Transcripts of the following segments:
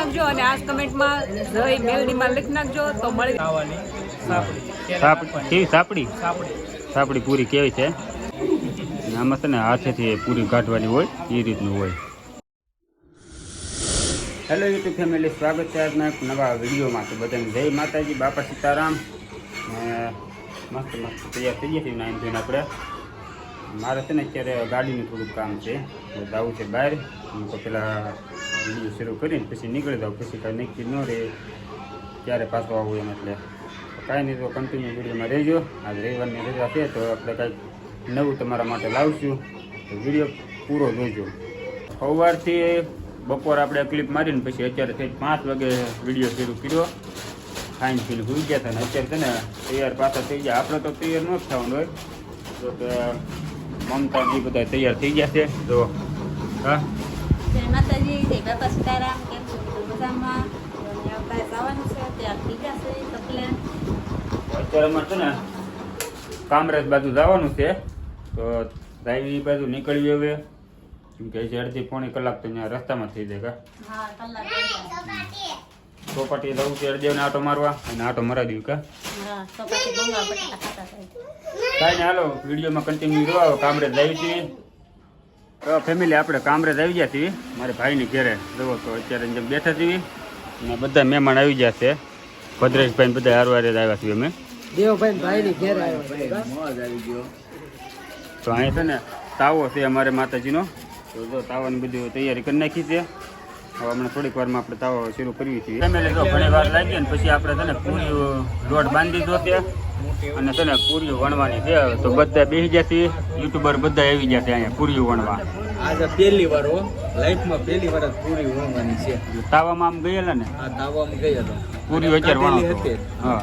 નાખજો અને આ કમેન્ટમાં જય મેલડીમાં લખી નાખજો તો મળી સાપડી સાપડી કેવી સાપડી? સાપડી. પૂરી કેવી છે? આમાં છે ને હાથેથી પૂરી કાઢવાની હોય એ રીતનું હોય. હેલો યુટ્યુબ ફેમિલી સ્વાગત છે આજના એક નવા વિડીયોમાં. તો બધાને જય માતાજી બાપા સીતારામ. ને મસ્ત મસ્ત તૈયાર થઈ ગયા છીએ નાઇન આપણે. મારે છે ને અત્યારે ગાડીનું થોડુંક કામ છે. જવું છે બહાર. હું તો પહેલાં વીડિયો શરૂ કરીને પછી નીકળી જાઉં. પછી કાંઈ નક્કી ન રહે ક્યારે પાછો આવું એમ એટલે. કાંઈ નહીં, તો કન્ટિન્યુ વિડીયોમાં રહેજો. આજ રવિવારની રજા છે, તો આપણે કાંઈક નવું તમારા માટે લાવશું. તો વીડિયો પૂરો જોઈજો સવારથી બપોર આપણે ક્લિપ મારીને પછી અત્યારે થઈ પાંચ વાગે વીડિયો શરૂ કર્યો. ખાઈને પીને ભૂલી ગયા હતા અત્યારે છે ને તૈયાર પાછા થઈ ગયા. આપણે તો તૈયાર ન થવાનું હોય. તો મમતા એ બધા તૈયાર થઈ ગયા છે. તો હા? જય માતાજી જય બાપા સીતારામ કેમ છો મજામાં? અત્યારે અમારે છે ને કામરેજ બાજુ જવાનું છે તો એ બાજુ નીકળવી હવે. કેમ કે અડધી પોણી કલાક તો રસ્તામાં થઈ જાય કા? હા કલાક ચોપાટી જવું છે અડદેવને આટો મારવા. અને આટો મારા દઉં કા કાંઈ ને હાલો વિડીયોમાં કન્ટિન્યુ રહો કામરેજ આવી છીએ તો ફેમિલી આપણે કામરેજ આવી ગયા છીએ. મારા ભાઈની ઘેરે જવો તો અત્યારે જેમ બેઠા છીએ. અને બધા મહેમાન આવી ગયા છે. ભદ્રેશભાઈ બધા હારવારે જ આવ્યા છીએ અમે. દેવભાઈ ભાઈ ની ઘેર આવ્યો તો અહીં છે ને તાવો છે અમારે માતાજીનો. તો જો તાવાની બધી તૈયારી કરી નાખી છે. હવે હમણાં થોડીક વારમાં આપણે તાવ શરૂ કરવી છીએ. ફેમિલી જો ઘણી વાર લાગી ને પછી આપણે તને પૂરી લોટ બાંધી દો ત્યાં અને તને પૂરીઓ વણવાની છે. તો બધા બેસી ગયા છે યુટ્યુબર બધા આવી ગયા છે અહીંયા પૂરીઓ વણવા. આજે પહેલી વાર હો લાઈફમાં પહેલી વાર જ પૂરી વણવાની છે. તાવામાં આમ ગયેલા ને? હા તાવામાં હતો પૂરીઓ અત્યારે હતી. હા.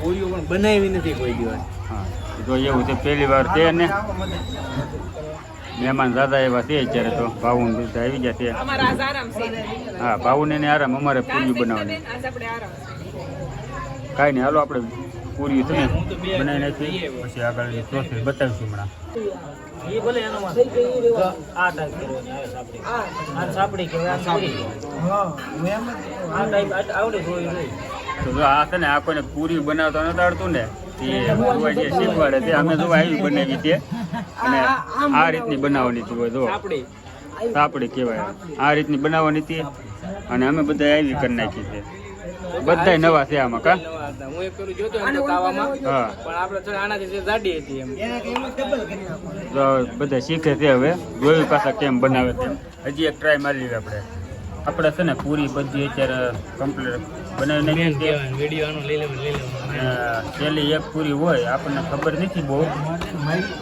પૂરીઓ પણ બનાવી નથી કોઈ દિવસ. હા. જો એવું છે પહેલી વાર છે ને. મહેમાન દાદા એવા છે અત્યારે તો. ભાવું બધા આવી ગયા છે. હા ભાવુને ને આરામ અમારે પૂરી બનાવવાની. કાંઈ નહીં હાલો આપણે પૂરી છે ને બનાવી નાખી પછી આગળ પ્રોસેસ બતાવીશું હમણાં. આ ટાઈપ કરવાની આવે સાપડી આ. સાપડી કે આ સાપડી આ ટાઈપ આવડે જોઈ જોઈ. તો જો આ છે ને આ કોઈને પૂરી બનાવતા નથી આવડતું ને એ જોવા જે શીખવાડે તે અમે જોવા આવી બનાવી છે. અને આ રીતની બનાવવાની હતી જો. સાપડી. કહેવાય. આ રીતની બનાવવાની હતી અને અમે બધા આવી કરી નાખી છે. બધાય નવા છે આમાં કા? હું એક કરું જોતો તાવામાં. હા. પણ આપણે થોડી આનાથી જાડી હતી એમ. તો બધા શીખે છે હવે. જોયું પાછા કેમ બનાવે છે. હજી એક ટ્રાય મારી આપણે. આપણે છે ને પૂરી બધી અત્યારે કમ્પ્લીટ બનાવી નાખી એક પૂરી હોય આપણને ખબર નથી બહુ.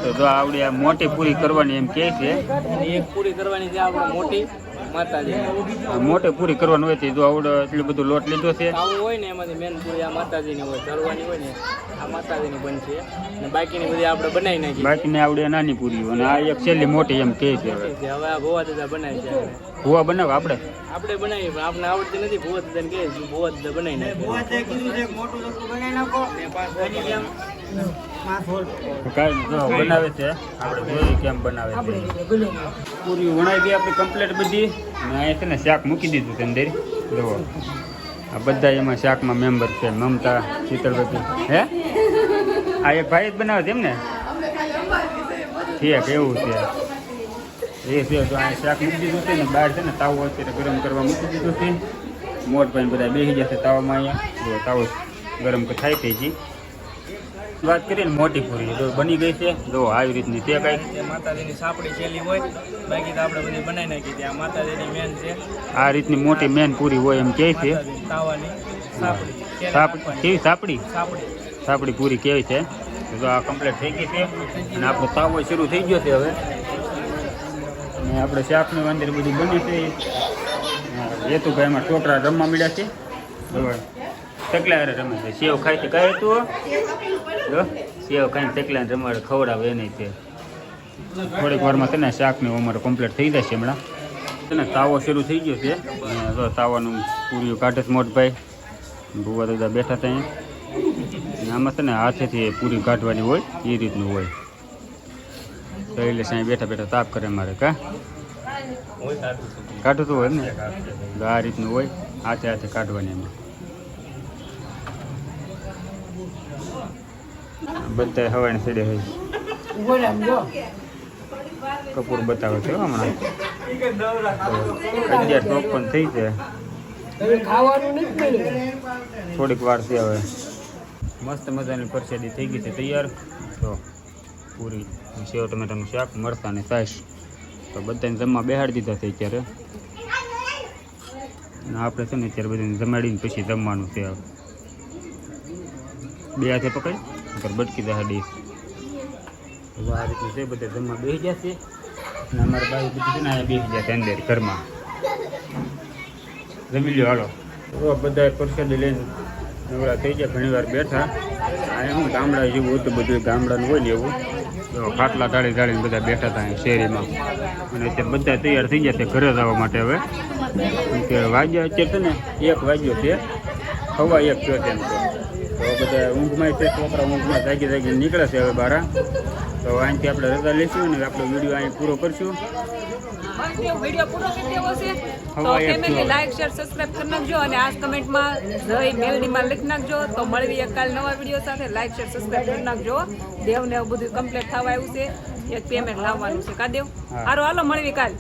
તો જો આવડી આ મોટી પૂરી કરવાની એમ કહે છે. એક પૂરી કરવાની છે આપણે મોટી. માતાજી. મોટે પૂરી કરવાનું હોય છે જો આવડે એટલું બધું લોટ લીધો છે. આવું હોય ને એમાંથી મેન પૂરી આ માતાજીની હોય ધરવાની હોય ને આ માતાજીની બનશે અને બાકીની બધી આપણે બનાવી નાખી. બાકીની આવડે નાની પૂરી અને આ એક છેલ્લી મોટી એમ કહે છે હવે. હવે આ ભોવા દાદા બનાવી છે ભુવા બનાવો બનાવ આપણે? આપણે બનાવી પણ આપણે આવડતી નથી. ભોવા દાદાને કહે છે, ભોવા દાદા બનાવી નાખે. કાંઈ નહીં, જો બનાવે છે. આપણે જોઈએ કેમ બનાવે છે. પૂરી વણાઈ ગઈ આપણી કમ્પ્લીટ બધી. અને અહીંયા છે ને શાક મૂકી દીધું છે અંદર. જુઓ. આ બધા એમાં શાકમાં મેમ્બર છે મમતા શીતળભાઈ હે? આ એક ભાઈ જ બનાવે છે એમ ને? ઠીક એવું છે. એ છે તો અહીંયા શાક મૂકી દીધું છે ને બહાર છે ને તાવો અત્યારે ગરમ કરવા મૂકી દીધું છે. મોટ ભાઈ બધા બેસી જશે તાવામાં અહીંયા. જો તાવો ગરમ થાય થઈ ગઈ. વાત કરીએ ને મોટી પૂરી. જો બની ગઈ છે જો આવી રીતની તે કઈ. માતાજીની સાપડી છેલી હોય બાકી તો આપણે બધી બનાવી નાખી ત્યાં માતાજીની મેન છે. આ રીતની મોટી મેન પૂરી હોય એમ કહે છે. કેવી સાપડી? સાપડી. પૂરી કેવી છે? તો આ કમ્પ્લીટ થઈ ગઈ છે. અને આપણો તાવો શરૂ થઈ ગયો છે હવે. અને આપણે શાકની અંદર બધું બની છે. હેતુભાઈ એમાં છોકરા રમવા મળ્યા છે. બરાબર. કેટલા રમે છે? સેવ ખાય છે? કઈ હતું? જો, સેવ ખાઈને તકલા રમાડે, ખવડાવે નહીં તે. થોડીક વારમાં તને શાકની અમારે કમ્પ્લીટ થઈ જશે હમણાં. છે ને, તાવો શરૂ થઈ ગયો છે. જો તાવાનું પૂરીઓ કાઢે છે મોટભાઈ. ભૂવા દાદા બેઠા હતા અહીંયા. આમાં છે ને, હાથેથી પૂરી કાઢવાની હોય, એ રીતનું હોય. તો એટલે સાંઈ બેઠા બેઠા તાપ કરે મારે, કા? કાઢતું હોય ને? આ રીતનું હોય, હાથે હાથે કાઢવાની એમાં. બધા હવાને સીડે હોય કપૂર બતાવે છે હમણાં. અગિયાર ટોપ પણ થઈ છે થોડીક વાર છે હવે. મસ્ત મજાની પરસેદી થઈ ગઈ છે તૈયાર. તો પૂરી સેવ ટમેટાનું શાક મરતા ને છાશ તો બધાને જમવા બેહાડી દીધા છે અત્યારે. અને આપણે છે ને અત્યારે બધાને જમાડીને પછી જમવાનું છે બે હાથે પકડી. નકર બટકી જાય ડીશ. આ છે, બધા જમવા બેસી જશે અને અમારા બાજુ બધી છે ને, અહીંયા બેસી જશે અંદર, ઘરમાં. જમી લ્યો, હાલો. બધા પ્રસાદી લઈને નવરા થઈ જાય ઘણી બેઠા. અહીંયા હું ગામડા જેવું હતું, બધું ગામડાનું હોય ને એવું. ખાટલા ઢાળી ઢાળીને બધા બેઠા હતા અહીંયા શેરીમાં. અને અત્યારે બધા તૈયાર થઈ ગયા છે ઘરે જવા માટે હવે. કે વાગ્યા અત્યારે છે એક વાગ્યો છે. હવા એક છે એમ તો બધા ઊંઘમાં છે છોકરા ઊંઘમાં જાગી જાગી નીકળે છે હવે બારા તો અહીંથી આપણે રજા લઈશું અને આપણો વીડિયો અહીં પૂરો કરશું. વીડિયો પૂરો કરી દેવો છે તો ફેમિલી લાઈક શેર સબસ્ક્રાઇબ કરી નાખજો અને આ કમેન્ટમાં જય મેલડીમાં લખી નાખજો. તો મળવી કાલ નવા વીડિયો સાથે. લાઈક શેર સબસ્ક્રાઇબ કરી નાખજો. દેવને એવું બધું કમ્પ્લીટ થવા આવ્યું છે. એક પેમેન્ટ લાવવાનું છે. કા દેવ હા. સારું હાલો મળવી કાલ.